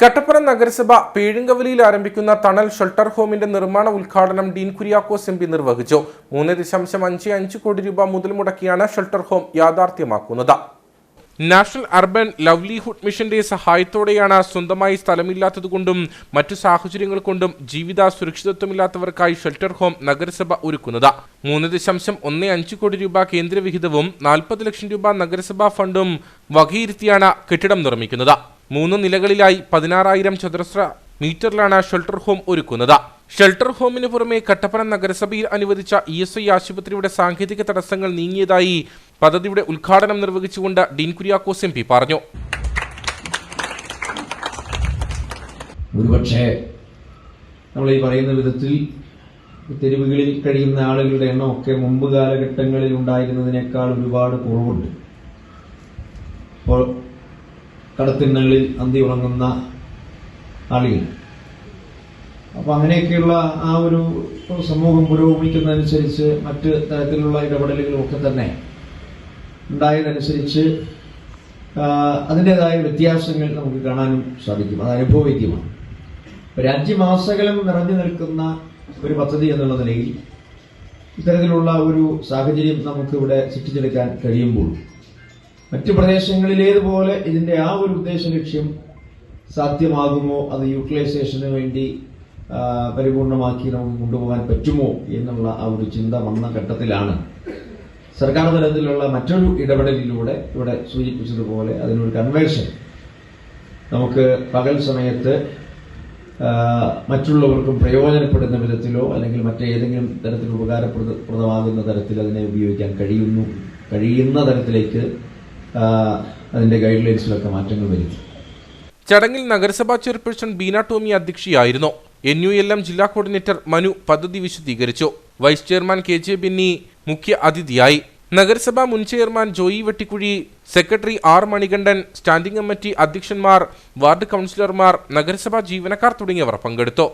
കട്ടപ്പന നഗരസഭ പേഴുങ്കവലിയിൽ ആരംഭിക്കുന്ന തണൽ ഷെൽട്ടർ ഹോമിന്റെ നിർമ്മാണ ഉദ്ഘാടനം ഡീൻ കുര്യാക്കോസ് എം പി നിർവഹിച്ചു. മൂന്ന് ദശാംശം അഞ്ച് അഞ്ച് കോടി രൂപ മുതൽ മുടക്കിയാണ് ഷെൽട്ടർ ഹോം യാഥാർത്ഥ്യമാക്കുന്നത്. നാഷണൽ അർബൻ ലവ്ലിഹുഡ് മിഷന്റെ സഹായത്തോടെയാണ് സ്വന്തമായി സ്ഥലമില്ലാത്തതുകൊണ്ടും മറ്റു സാഹചര്യങ്ങൾ കൊണ്ടും ജീവിത സുരക്ഷിതത്വമില്ലാത്തവർക്കായി ഷെൽട്ടർ ഹോം നഗരസഭ ഒരുക്കുന്നത്. മൂന്ന് ദശാംശം ഒന്ന് അഞ്ച് കോടി രൂപ കേന്ദ്രവിഹിതവും നാൽപ്പത് ലക്ഷം രൂപ നഗരസഭാ ഫണ്ടും വകയിരുത്തിയാണ് കെട്ടിടം നിർമ്മിക്കുന്നത്. മൂന്ന് നിലകളിലായി പതിനാറായിരം ചതുരശ്ര മീറ്ററിലാണ് ഷെൽട്ടർ ഹോം ഒരുക്കുന്നത്. ഷെൽട്ടർ ഹോമിന് പുറമെ കട്ടപ്പന നഗരസഭയിൽ അനുവദിച്ച ഇ എസ് ഐ ആശുപത്രിയുടെ സാങ്കേതിക തടസ്സങ്ങൾ നീങ്ങിയതായി പദ്ധതിയുടെ ഉദ്ഘാടനം നിർവഹിച്ചുകൊണ്ട് ഡീൻ കുര്യാക്കോസ് എം പി പറഞ്ഞു. നമ്മൾ ഈ പറയുന്ന വിധത്തിൽ തെരുവുകളിൽ കഴിയുന്ന ആളുകളുടെ എണ്ണമൊക്കെ മുമ്പ് കാലഘട്ടങ്ങളിൽ ഉണ്ടായിരുന്നതിനേക്കാൾ ഒരുപാട് കുറവുണ്ട്. ഇപ്പോൾ കടത്തിണ്ണകളിൽ അന്തി ഉറങ്ങുന്ന ആളുകൾ അപ്പൊ അങ്ങനെയൊക്കെയുള്ള ആ ഒരു സമൂഹം പുരോഗമിക്കുന്നതനുസരിച്ച് മറ്റ് തരത്തിലുള്ള ഇടപെടലുകളും ഒക്കെ തന്നെ ഉണ്ടായതനുസരിച്ച് അതിന്റെതായ വ്യത്യാസങ്ങൾ നമുക്ക് കാണാനും സാധിക്കും. അത് അനുഭവവേദ്യമാണ് രാജ്യമാസകലം നിറഞ്ഞു നിൽക്കുന്ന ഒരു പദ്ധതി എന്നുള്ള നിലയിൽ ഇത്തരത്തിലുള്ള ഒരു സാഹചര്യം നമുക്കിവിടെ സൃഷ്ടിച്ചെടുക്കാൻ കഴിയുമ്പോൾ മറ്റു പ്രദേശങ്ങളിലേതുപോലെ ഇതിന്റെ ആ ഒരു ഉദ്ദേശ ലക്ഷ്യം സാധ്യമാകുമോ? അത് യൂട്ടിലൈസേഷന് വേണ്ടി പരിപൂർണമാക്കി നമുക്ക് കൊണ്ടുപോകാൻ പറ്റുമോ എന്നുള്ള ആ ഒരു ചിന്ത വന്ന ഘട്ടത്തിലാണ്. സർക്കാർ തലത്തിലുള്ള മറ്റൊരു ഇടപെടലിലൂടെ ഇവിടെ സൂചിപ്പിച്ചതുപോലെ അതിനൊരു കൺവേർഷൻ നമുക്ക് പകൽ സമയത്ത് മറ്റുള്ളവർക്കും പ്രയോജനപ്പെടുന്ന വിധത്തിലോ അല്ലെങ്കിൽ മറ്റേതെങ്കിലും തരത്തിൽ ഉപകാരപ്രദമാകുന്ന തരത്തിൽ അതിനെ ഉപയോഗിക്കാൻ കഴിയുന്നു. കഴിയുന്ന തരത്തിലേക്ക് അതിന്റെ ഗൈഡ് ലൈൻസിലൊക്കെ മാറ്റങ്ങൾ വരുത്തി ചടങ്ങിൽ നഗരസഭാ ചെയർപേഴ്സൺ ബീന ടോമി അധ്യക്ഷയായിരുന്നു. എൻ യു എൽ എം ജില്ലാ കോർഡിനേറ്റർ മനു പദ്ധതി വിശദീകരിച്ചു. Vice chairman K J Binny മുഖ്യ അതിഥിയായി. നഗരസഭാ മുൻ chairman Joy Vettikuzhy secretary R Manikandan standing committee അധ്യക്ഷന്മാർ ward കൗൺസിലർമാർ നഗരസഭാ ജീവനക്കാർ തുടങ്ങിയവർ പങ്കെടുത്തു.